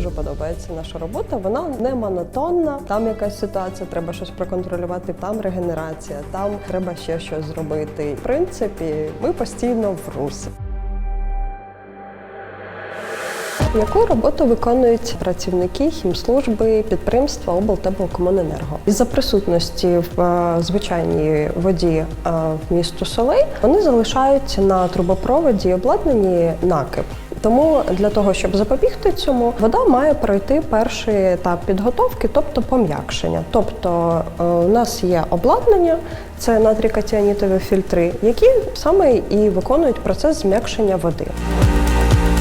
подобається наша робота. Вона не монотонна. Там якась ситуація, треба щось проконтролювати. Там регенерація, там треба ще щось зробити. В принципі, ми постійно в русі. Яку роботу виконують працівники хімслужби підприємства облтеплокомуненерго? Із-за присутності в е, звичайній воді е, в місту Солей вони залишають на трубопроводі обладнані накип. Тому для того, щоб запобігти цьому, вода має пройти перший етап підготовки, тобто пом'якшення. Тобто е, у нас є обладнання, це натрікатіанітові фільтри, які саме і виконують процес зм'якшення води.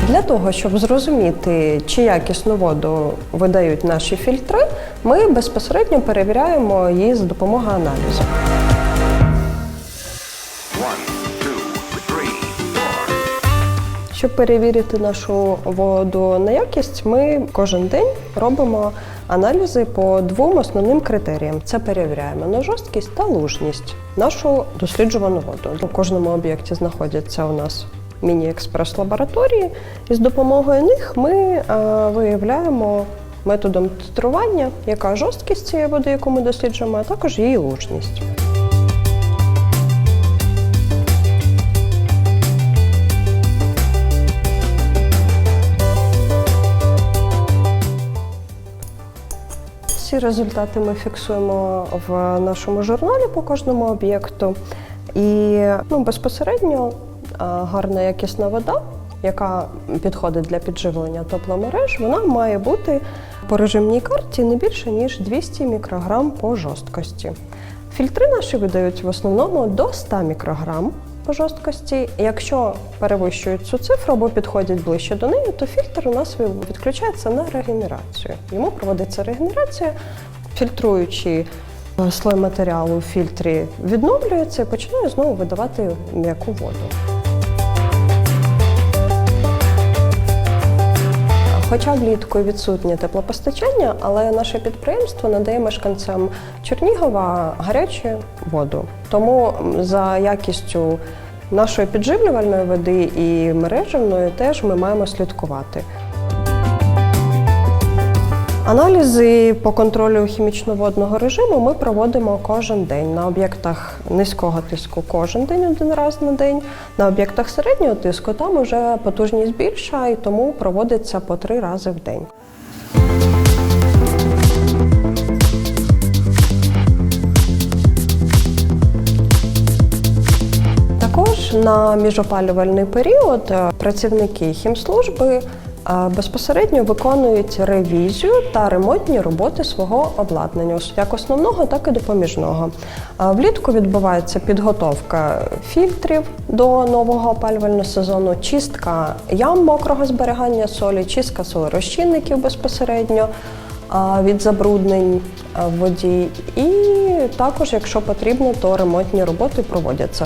Для того, щоб зрозуміти, чи якісну воду видають наші фільтри, ми безпосередньо перевіряємо її за допомогою аналізу. Щоб перевірити нашу воду на якість, ми кожен день робимо аналізи по двом основним критеріям: це перевіряємо на жорсткість та лужність нашу досліджувану воду. У кожному об'єкті знаходяться у нас міні-експрес-лабораторії, і з допомогою них ми е, виявляємо методом титрування, яка жорсткість цієї води, яку ми досліджуємо, а також її лужність. Всі результати ми фіксуємо в нашому журналі по кожному об'єкту. І ну, безпосередньо гарна якісна вода, яка підходить для підживлення тепломереж, вона має бути по режимній карті не більше ніж 200 мікрограм по жорсткості. Фільтри наші видають в основному до 100 мікрограм по жорсткості. Якщо перевищують цю цифру або підходять ближче до неї, то фільтр у нас відключається на регенерацію. Йому проводиться регенерація, фільтруючи е, слой матеріалу в фільтрі відновлюється і починає знову видавати м'яку воду. Хоча влітку відсутнє теплопостачання, але наше підприємство надає мешканцям Чернігова гарячу воду. Тому за якістю нашої підживлювальної води і мережевної теж ми маємо слідкувати. Аналізи по контролю хімічно-водного режиму ми проводимо кожен день на об'єктах низького тиску кожен день, один раз на день. На об'єктах середнього тиску там вже потужність більша і тому проводиться по три рази в день. Також на міжопалювальний період е, працівники хімслужби безпосередньо виконують ревізію та ремонтні роботи свого обладнання, як основного, так і допоміжного. Влітку відбувається підготовка фільтрів до нового опалювального сезону, чистка ям мокрого зберігання солі, чистка солерозчинників безпосередньо від забруднень в воді. І також, якщо потрібно, то ремонтні роботи проводяться.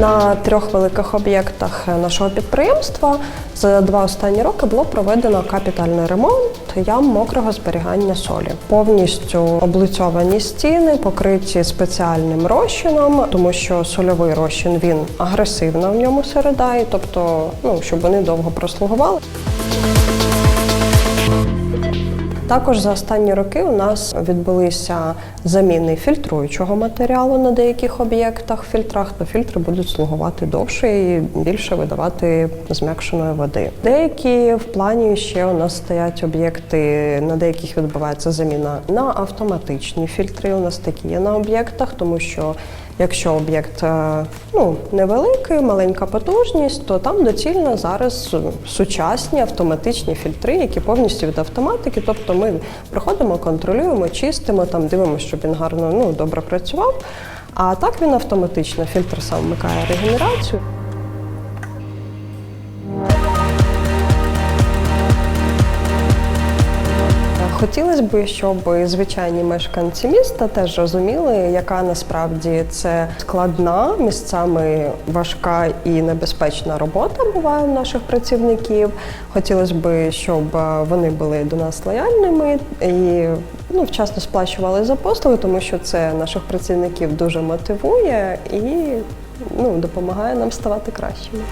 На трьох великих об'єктах нашого підприємства за два останні роки було проведено капітальний ремонт ям мокрого зберігання солі. Повністю облицьовані стіни, покриті спеціальним розчином, тому що сольовий розчин він агресивна в ньому середа, і тобто, ну щоб вони довго прослугували. Також за останні роки у нас відбулися заміни фільтруючого матеріалу на деяких об'єктах фільтрах, то фільтри будуть слугувати довше і більше видавати зм'якшеної води. Деякі в плані ще у нас стоять об'єкти, на деяких відбувається заміна на автоматичні фільтри. У нас такі є на об'єктах, тому що Якщо об'єкт е, ну, невеликий, маленька потужність, то там доцільно зараз сучасні автоматичні фільтри, які повністю від автоматики. Тобто ми приходимо, контролюємо, чистимо, там дивимося, щоб він гарно ну, добре працював. А так він автоматично, фільтр сам вмикає регенерацію. Хотілося б, щоб звичайні мешканці міста теж розуміли, яка насправді це складна, місцями важка і небезпечна робота буває у наших працівників. Хотілося б, щоб вони були до нас лояльними і ну, вчасно сплачували за послуги, тому що це наших працівників дуже мотивує і ну, допомагає нам ставати кращими.